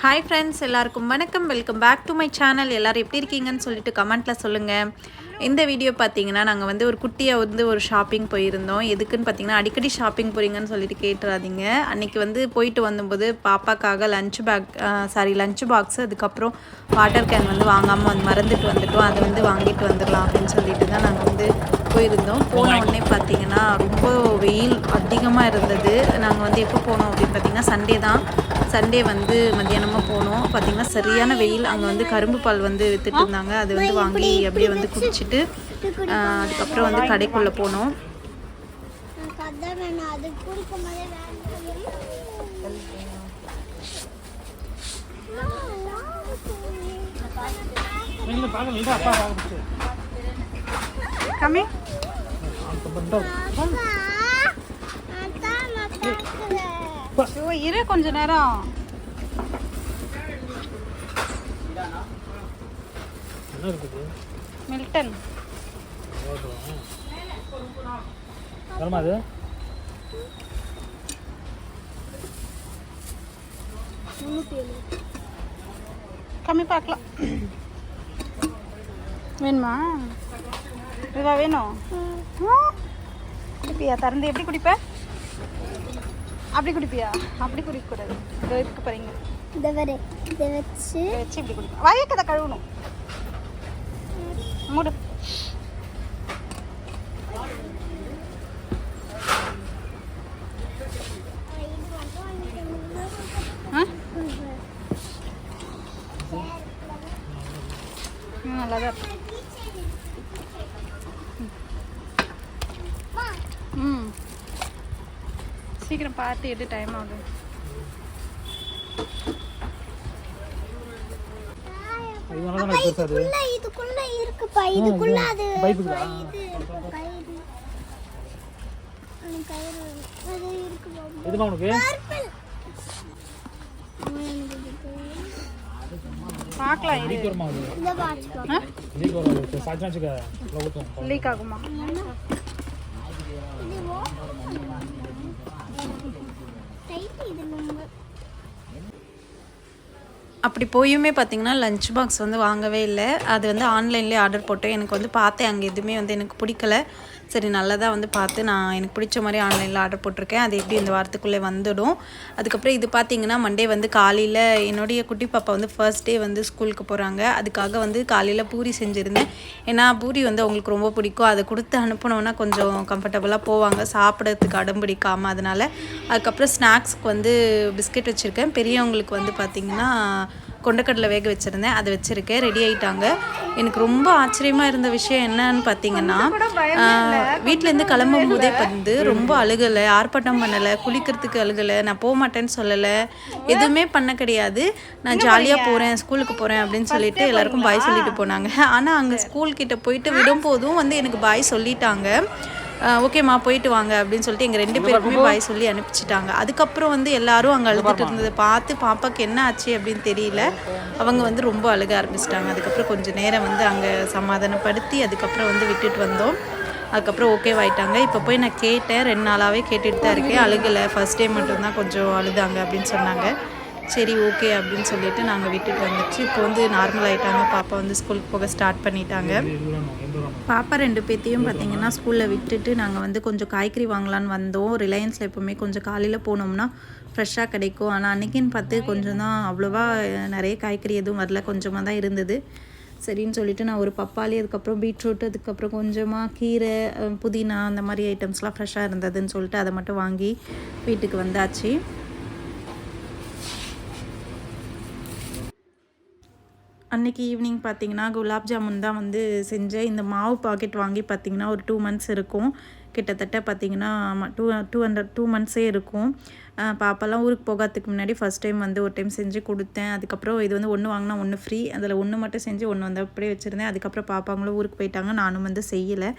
Hi friends எல்லாருக்கும் வணக்கம். Welcome back to my channel எல்லோரும் எப்படி இருக்கீங்கன்னு சொல்லிட்டு கமெண்ட்டில் சொல்லுங்கள் இந்த வீடியோ பார்த்தீங்கன்னா நாங்கள் வந்து ஒரு குட்டியாக வந்து ஒரு ஷாப்பிங் போயிருந்தோம். எதுக்குன்னு பார்த்தீங்கன்னா அடிக்கடி ஷாப்பிங் போகிறீங்கன்னு சொல்லிட்டு கேட்டுறாதீங்க. அன்றைக்கி வந்து போயிட்டு வந்தபோது பாப்பாக்காக lunch bag sorry lunch box அதுக்கப்புறம் வாட்டர் கேன் வந்து வாங்காமல் வந்து மறந்துட்டு வந்துட்டோம். அதை வந்து வாங்கிட்டு வந்துடலாம் அப்படின்னு சொல்லிட்டு தான் நாங்கள் வந்து போயிருந்தோம். போன உடனே பார்த்தீங்கன்னா ரொம்ப வெயில் அதிகமாக இருந்தது. நாங்கள் வந்து எப்போ போனோம் அப்படின்னு பார்த்தீங்கன்னா சண்டே தான். சண்டே வந்து மத்தியானமாக போனோம். பார்த்தீங்கன்னா சரியான வெயில். அங்கே வந்து கரும்பு பால் வந்து வித்துட்டு இருந்தாங்க. அது வந்து வாங்கி அப்படியே வந்து குடிச்சிட்டு அதுக்கப்புறம் வந்து கடைக்குள்ளே போனோம். எனக்கு அதான் வேணும் அது குடிக்கும் போதே நீங்க பார்க்கணும் இது அப்பா பார்க்க கம்மி ஐயோ இரு கொஞ்ச நேரம். மில்டன். வருமா அது? கம்மி பார்க்கலாம். வேணுமா? இதுவா வேணும். குடிப்பியா? திறந்து எப்படி குடிப்ப? அப்படி குடிப்பியா? அப்படி குடிக்கக்கூடாது. இதோ இருக்கு பாருங்க இதை வரை இதை வச்சு. வச்சு இப்படி குடிப்பேன் வயக்கதை கழுவணும். மூடு. நல்லா தான் இருக்கு ம் சீக்கிரம் பார்த்து எடு டைம் அது இதுக்குள்ள இருக்குப்பா இதுக்குள்ள அது இது உனக்கு? பார்க்கலாம் வருமா அது? வரும் வச்சுக்க. லீக் ஆகுமா? இது டைட் இது நம்ம அப்படி போயுமே பார்த்தீங்கன்னா லஞ்ச் பாக்ஸ் வந்து வாங்கவே இல்லை. அது வந்து ஆன்லைன்லேயே ஆர்டர் போட்டேன் எனக்கு வந்து பார்த்தேன். அங்கே எதுவுமே வந்து எனக்கு பிடிக்கல. சரி நல்லதாக வந்து பார்த்து நான் எனக்கு பிடிச்ச மாதிரி ஆன்லைனில் ஆர்டர் போட்டிருக்கேன். அது எப்படி இந்த வாரத்துக்குள்ளே வந்துடும். அதுக்கப்புறம் இது பார்த்தீங்கன்னா மண்டே வந்து காலையில் என்னுடைய குட்டி பாப்பா வந்து ஃபர்ஸ்ட் டே வந்து ஸ்கூலுக்கு போகிறாங்க அதுக்காக வந்து காலையில் பூரி செஞ்சுருந்தேன். ஏன்னா பூரி வந்து அவங்களுக்கு ரொம்ப பிடிக்கும். அதை கொடுத்து அனுப்பினோன்னா கொஞ்சம் கம்ஃபர்டபுளாக போவாங்க. சாப்பிட்றதுக்கு அடம்பிடிக்காமல் அதனால். அதுக்கப்புறம் ஸ்நாக்ஸ்க்கு வந்து பிஸ்கெட் வச்சுருக்கேன். பெரியவங்களுக்கு வந்து பார்த்திங்கன்னா கொண்டக்கடலை வேக வச்சுருந்தேன். அதை வச்சுருக்கேன். ரெடி ஆயிட்டாங்க. எனக்கு ரொம்ப ஆச்சரியமாக இருந்த விஷயம் என்னன்னு பார்த்தீங்கன்னா வீட்டிலேருந்து கிளம்பும் போதே வந்து ரொம்ப அழுகலை. ஆர்ப்பாட்டம் பண்ணலை. குளிக்கிறதுக்கு அழுகலை. நான் போக மாட்டேன்னு சொல்லலை. எதுவுமே பண்ண கிடையாது. நான் ஜாலியாக போகிறேன் ஸ்கூலுக்கு போகிறேன் அப்படின்னு சொல்லிட்டு எல்லாருக்கும் பாய் சொல்லிட்டு போனாங்க. ஆனால் அங்கே ஸ்கூல் கிட்ட போயிட்டு விடும்போதும் வந்து எனக்கு பாய் சொல்லிட்டாங்க. ஓகேம்மா போயிட்டு வாங்க அப்படின்னு சொல்லிட்டு எங்கள் ரெண்டு பேருக்குமே பாய் சொல்லி அனுப்பிச்சிட்டாங்க. அதுக்கப்புறம் வந்து எல்லாரும் அங்கே அழுதுட்டு இருந்ததை பார்த்து பாப்பாக்கு என்ன ஆச்சு? அப்படின்னு தெரியல. அவங்க வந்து ரொம்ப அழுக ஆரம்பிச்சிட்டாங்க. அதுக்கப்புறம் கொஞ்சம் நேரம் வந்து அங்கே சமாதானப்படுத்தி அதுக்கப்புறம் வந்து விட்டுட்டு வந்தோம். அதுக்கப்புறம் ஓகேவாயிட்டாங்க இப்போ போய் நான் கேட்டேன். ரெண்டு நாளாகவே கேட்டுட்டு தான் இருக்கேன். அழுகலை. ஃபர்ஸ்ட் டே மட்டும்தான் கொஞ்சம் அழுதாங்க அப்படின்னு சொன்னாங்க. சரி ஓகே அப்படின்னு சொல்லிட்டு நாங்கள் விட்டுட்டு வந்துச்சு. இப்போ வந்து நார்மல் ஆகிட்டாங்க பாப்பா வந்து ஸ்கூலுக்கு போக ஸ்டார்ட் பண்ணிட்டாங்க. பாப்பா ரெண்டு பேர்த்தையும் பார்த்தீங்கன்னா ஸ்கூலில் விட்டுட்டு நாங்கள் வந்து கொஞ்சம் காய்கறி வாங்கலான்னு வந்தோம். ரிலையன்ஸில் எப்போவுமே கொஞ்சம் காலையில் போனோம்னா ஃப்ரெஷ்ஷாக கிடைக்கும். ஆனால் அன்றைக்கின்னு பார்த்து கொஞ்சம் தான் அவ்வளோவா நிறைய காய்கறி எதுவும் வரல. கொஞ்சமாக தான் இருந்தது. சரின்னு சொல்லிட்டு நான் ஒரு பப்பாளி அதுக்கப்புறம் பீட்ரூட் அதுக்கப்புறம் கொஞ்சமாக கீரை புதினா அந்த மாதிரி ஐட்டம்ஸ்லாம் ஃப்ரெஷ்ஷாக இருந்ததுன்னு சொல்லிட்டு அதை மட்டும் வாங்கி வீட்டுக்கு வந்தாச்சு. அன்னைக்கு ஈவினிங் பார்த்தீங்கன்னா குலாப் ஜாமுன் தான் வந்து செஞ்சேன் இந்த மாவு பாக்கெட் வாங்கி பார்த்திங்கன்னா ஒரு டூ மந்த்ஸ் இருக்கும். கிட்டத்தட்ட பார்த்தீங்கன்னா டூ டூ ஹண்ட்ரட் டூ மந்த்ஸே இருக்கும். பாப்பாலாம் ஊருக்கு போகாததுக்கு முன்னாடி ஃபஸ்ட் டைம் வந்து ஒரு டைம் செஞ்சு கொடுத்தேன். அதுக்கப்புறம் இது வந்து ஒன்று வாங்கினா ஒன்று ஃப்ரீ அதில் ஒன்று மட்டும் செஞ்சு ஒன்று வந்து அப்படியே வச்சுருந்தேன். அதுக்கப்புறம் பாப்பாங்களும் ஊருக்கு போயிட்டாங்க. நானும் வந்து செய்யலை.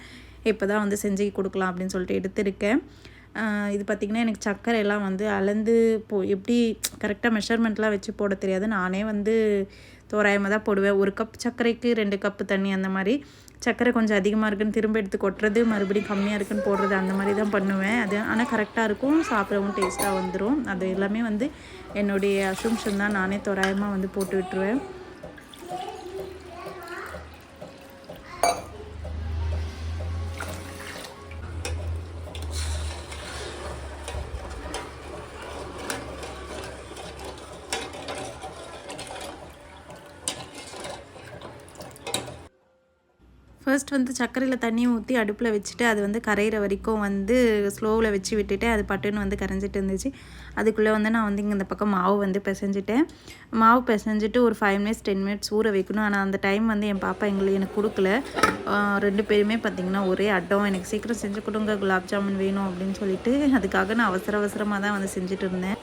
இப்போ தான் வந்து செஞ்சு கொடுக்கலாம் அப்படின்னு சொல்லிட்டு எடுத்திருக்கேன். இது பார்த்திங்கன்னா எனக்கு சர்க்கரை எல்லாம் வந்து அளந்து போ எப்படி கரெக்டாக மெஷர்மெண்ட்லாம் வச்சு போட தெரியாது. நானே வந்து தோராயமாக தான் போடுவேன். ஒரு கப் சர்க்கரைக்கு ரெண்டு கப்பு தண்ணி அந்த மாதிரி. சர்க்கரை கொஞ்சம் அதிகமாக இருக்குன்னு திரும்ப எடுத்து கொட்டுறது மறுபடியும் கம்மியாக இருக்குன்னு போடுறது அந்த மாதிரி தான் பண்ணுவேன். அது ஆனால் கரெக்டாக இருக்கும். சாப்பிடவும் டேஸ்ட்டாக வந்துடும் அது எல்லாமே வந்து என்னுடைய அசம்ஷன் தான். நானே தோராயமாக வந்து போட்டு விட்டுருவேன். ஃபர்ஸ்ட் வந்து சர்க்கரையில் தண்ணியை ஊற்றி அடுப்பில் வச்சுட்டு அது வந்து கரையிற வரைக்கும் வந்து ஸ்லோவில் வச்சு விட்டுட்டு அது பட்டுன்னு வந்து கரைஞ்சிட்டு இருந்துச்சு. அதுக்குள்ளே வந்து நான் வந்து இங்கே இந்த பக்கம் மாவு வந்து பிசைஞ்சிட்டேன். மாவு பிசைஞ்சிட்டு ஒரு ஃபைவ் மினிட்ஸ் டென் மினிட்ஸ் ஊற வைக்கணும். ஆனால் அந்த டைம் வந்து என் பாப்பா எங்களுக்கு எனக்கு கொடுக்கல. ரெண்டு பேருமே பார்த்திங்கன்னா ஒரே அட்டம் எனக்கு சீக்கிரம் செஞ்சு கொடுங்க. குலாப் ஜாமுன் வேணும் அப்படின்னு சொல்லிட்டு அதுக்காக நான் அவசர அவசரமாக தான் வந்து செஞ்சுட்டு இருந்தேன்.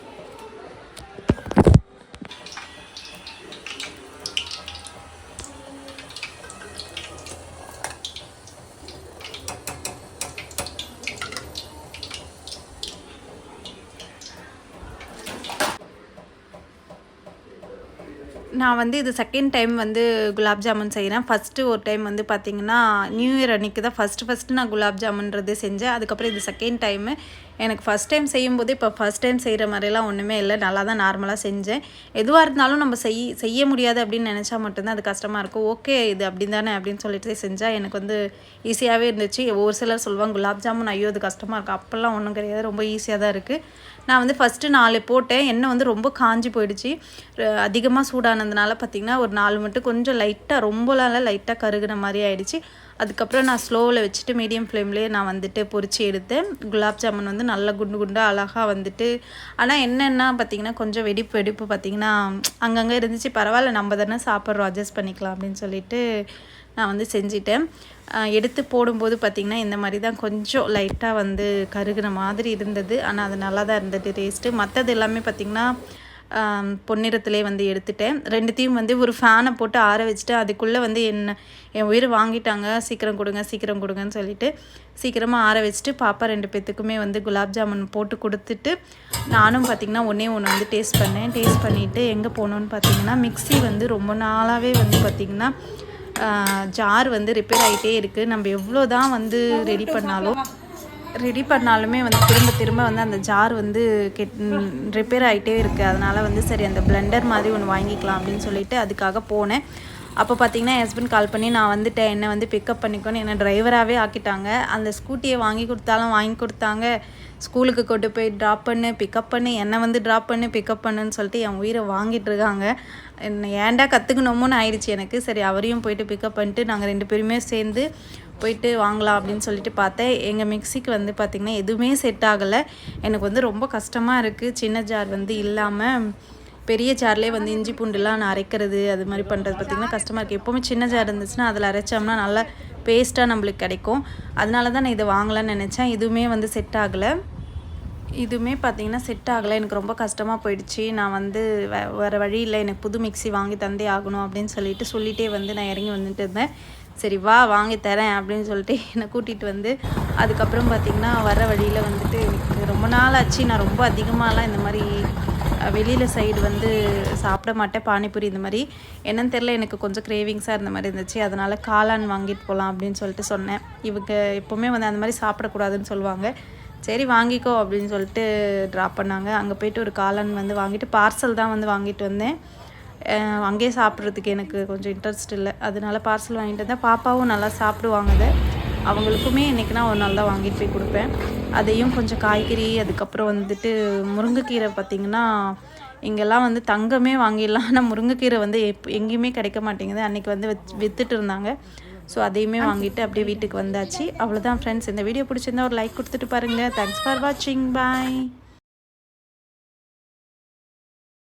நான் வந்து இது செகண்ட் டைம் வந்து குலாப் ஜாமுன் செய்கிறேன் ஃபஸ்ட்டு ஒரு டைம் வந்து பார்த்திங்கன்னா நியூ இயர் அன்றைக்கி தான் ஃபஸ்ட்டு ஃபஸ்ட்டு நான் குலாப் ஜாமுன்றது செஞ்சேன். அதுக்கப்புறம் இது செகண்ட் டைமு எனக்கு ஃபஸ்ட் டைம் செய்யும்போது இப்போ ஃபஸ்ட் டைம் செய்கிற மாதிரிலாம் ஒன்றுமே இல்லை. நல்லா தான் நார்மலாக செஞ்சேன். எதுவாக இருந்தாலும் நம்ம செய் செய்ய முடியாது அப்படின்னு நினச்சா மட்டும்தான் அது கஷ்டமாக இருக்கும். ஓகே இது அப்படி தானே அப்படின்னு சொல்லிட்டு செஞ்சால் எனக்கு வந்து ஈஸியாகவே இருந்துச்சு. ஒரு சிலர் சொல்லுவாங்க குலாப் ஜாமுன் ஐயோ அது கஷ்டமாக இருக்கும் அப்போல்லாம் ஒன்றும் கிடையாது. ரொம்ப ஈஸியாக தான் இருக்குது நான் வந்து ஃபஸ்ட்டு நாலு போட்டேன். எண்ணெய் வந்து ரொம்ப காஞ்சி போயிடுச்சு. அதிகமாக சூடானதுனால பார்த்திங்கன்னா ஒரு நாலு மட்டும் கொஞ்சம் லைட்டாக ரொம்பலாம் லைட்டாக கருகுன மாதிரி ஆயிடுச்சு. அதுக்கப்புறம் நான் ஸ்லோவில் வச்சுட்டு மீடியம் ஃப்ளேம்லேயே நான் வந்துட்டு பொறிச்சு எடுத்தேன். குலாப் ஜாமுன் வந்து நல்லா குண்டு குண்டாக அழகாக வந்துட்டு ஆனால் என்னென்னா பார்த்திங்கன்னா கொஞ்சம் வெடிப்பு வெடிப்பு பார்த்திங்கன்னா அங்கங்கே இருந்துச்சு பரவாயில்ல நம்ம தானே சாப்பிட்றோம் அட்ஜஸ்ட் பண்ணிக்கலாம் அப்படின்னு சொல்லிட்டு நான் வந்து செஞ்சிட்டேன். எடுத்து போடும்போது பார்த்திங்கன்னா இந்த மாதிரி தான் கொஞ்சம் லைட்டாக வந்து கருகிற மாதிரி இருந்தது. ஆனால் அது நல்லா தான் இருந்தது டேஸ்ட்டு மற்றது எல்லாமே பார்த்திங்கன்னா பொன்னிறத்திலே வந்து எடுத்துட்டேன். ரெண்டுத்தையும் வந்து ஒரு ஃபேனை போட்டு ஆற வச்சுட்டு அதுக்குள்ளே வந்து என்ன என் உயிர் வாங்கிட்டாங்க. சீக்கிரம் கொடுங்க சீக்கிரம் கொடுங்கன்னு சொல்லிட்டு சீக்கிரமாக ஆற வச்சுட்டு பாப்பா ரெண்டு பேத்துக்குமே வந்து குலாப் ஜாமுன் போட்டு கொடுத்துட்டு நானும் பார்த்திங்கன்னா ஒன்றே ஒன்று வந்து டேஸ்ட் பண்ணேன். டேஸ்ட் பண்ணிவிட்டு எங்கே போனோன்னு பார்த்தீங்கன்னா மிக்ஸி வந்து ரொம்ப நாளாகவே வந்து பார்த்திங்கன்னா ஜார் வந்து ரிப்பேர் ஆகிட்டே இருக்குது நம்ம எவ்வளோ தான் வந்து ரெடி பண்ணாலும் ரெடி பண்ணாலுமே வந்து திரும்ப திரும்ப வந்து அந்த ஜார் வந்து கெட் ரிப்பேர் ஆகிட்டே இருக்குது அதனால் வந்து சரி அந்த பிளெண்டர் மாதிரி ஒன்று வாங்கிக்கலாம் அப்படின்னு சொல்லிட்டு அதுக்காக போனேன். அப்போ பார்த்தீங்கன்னா ஹஸ்பண்ட் கால் பண்ணி நான் வந்துட்டேன். என்னை வந்து பிக்கப் பண்ணிக்கோன்னு. என்னை டிரைவராகவே ஆக்கிட்டாங்க. அந்த ஸ்கூட்டியை வாங்கி கொடுத்தாலும் வாங்கி கொடுத்தாங்க. ஸ்கூலுக்கு கொண்டு போய் ட்ராப் பண்ணு பிக்கப் பண்ணு என்னை வந்து ட்ராப் பண்ணு பிக்கப் பண்ணுன்னு சொல்லிட்டு என் உயிரை வாங்கிட்டு இருக்காங்க. என்ன ஏன்டா கற்றுக்கணுமோன்னு ஆயிடுச்சு எனக்கு. சரி அவரையும் போயிட்டு பிக்கப் பண்ணிட்டு நாங்கள் ரெண்டு பேருமே சேர்ந்து போயிட்டு வாங்கலாம் அப்படின்னு சொல்லிட்டு பார்த்தேன். எங்கள் மிக்சிக்கு வந்து பார்த்திங்கன்னா எதுவுமே செட் ஆகலை. எனக்கு வந்து ரொம்ப கஷ்டமாக இருக்குது சின்ன ஜார் வந்து இல்லாமல் பெரிய ஜார்லேயே வந்து இஞ்சி பூண்டுலாம் நான் அரைக்கிறது அது மாதிரி பண்ணுறது பார்த்திங்கன்னா கஷ்டமாக இருக்குது எப்போவுமே சின்ன ஜார் இருந்துச்சுன்னா அதில் அரைச்சோம்னா நல்லா பேஸ்ட்டாக நம்மளுக்கு கிடைக்கும். அதனால தான் நான் இதை வாங்கலாம்னு நினச்சேன். இதுவுமே வந்து செட் ஆகலை. இதுவுமே பார்த்திங்கன்னா செட் ஆகலை. எனக்கு ரொம்ப கஷ்டமாக போயிடுச்சு. நான் வந்து வேறு வழி இல்லை. எனக்கு புது மிக்ஸி வாங்கி தந்தே ஆகணும் அப்படின்னு சொல்லிட்டு சொல்லிகிட்டே வந்து நான் இறங்கி வந்துட்டு இருந்தேன். சரி வா வாங்கி தரேன் அப்படின்னு சொல்லிட்டு என்னை கூட்டிகிட்டு வந்து அதுக்கப்புறம் பார்த்திங்கன்னா வர வழியில் வந்துட்டு எனக்கு ரொம்ப நாள் ஆச்சு. நான் ரொம்ப அதிகமாகலாம் இந்த மாதிரி வெளியில் சைடு வந்து சாப்பிட மாட்டேன். பானிபூரி இந்த மாதிரி. என்னன்னு தெரில எனக்கு கொஞ்சம் கிரேவிங்ஸாக இருந்த மாதிரி இருந்துச்சு. அதனால் காளான் வாங்கிட்டு போகலாம் அப்படின்னு சொல்லிட்டு சொன்னேன். இவங்க எப்போவுமே வந்து அந்த மாதிரி சாப்பிடக்கூடாதுன்னு சொல்லுவாங்க. சரி வாங்கிக்கோ அப்படின்னு சொல்லிட்டு ட்ராப் பண்ணாங்க. அங்கே போயிட்டு ஒரு காளான் வந்து வாங்கிட்டு பார்சல் தான் வந்து வாங்கிட்டு வந்தேன். அங்கேயே சாப்பிட்றதுக்கு எனக்கு கொஞ்சம் இன்ட்ரெஸ்ட் இல்லை. அதனால பார்சல் வாங்கிட்டு வந்தேன். பாப்பாவும் நல்லா சாப்பிடுவாங்க அதை அவங்களுக்குமே நான் ஒரு நாள் தான் வாங்கிட்டு போய் கொடுப்பேன். அதையும் கொஞ்சம் காய்கறி அதுக்கப்புறம் வந்துட்டு முருங்கைக்கீரை பார்த்திங்கன்னா இங்கெல்லாம் வந்து தங்கமே வாங்கிடலாம். ஆனால் முருங்கைக்கீரை வந்து எப் எங்கேயுமே கிடைக்க மாட்டேங்குது. அன்றைக்கி வந்து விற்றுட்டு இருந்தாங்க. ஸோ அதையுமே வாங்கிட்டு அப்படியே வீட்டுக்கு வந்தாச்சு. அவ்வளோதான் ஃப்ரெண்ட்ஸ் இந்த வீடியோ பிடிச்சிருந்தா ஒரு லைக் கொடுத்துட்டு பாருங்கள் தேங்க்ஸ் ஃபார் வாட்சிங் பாய்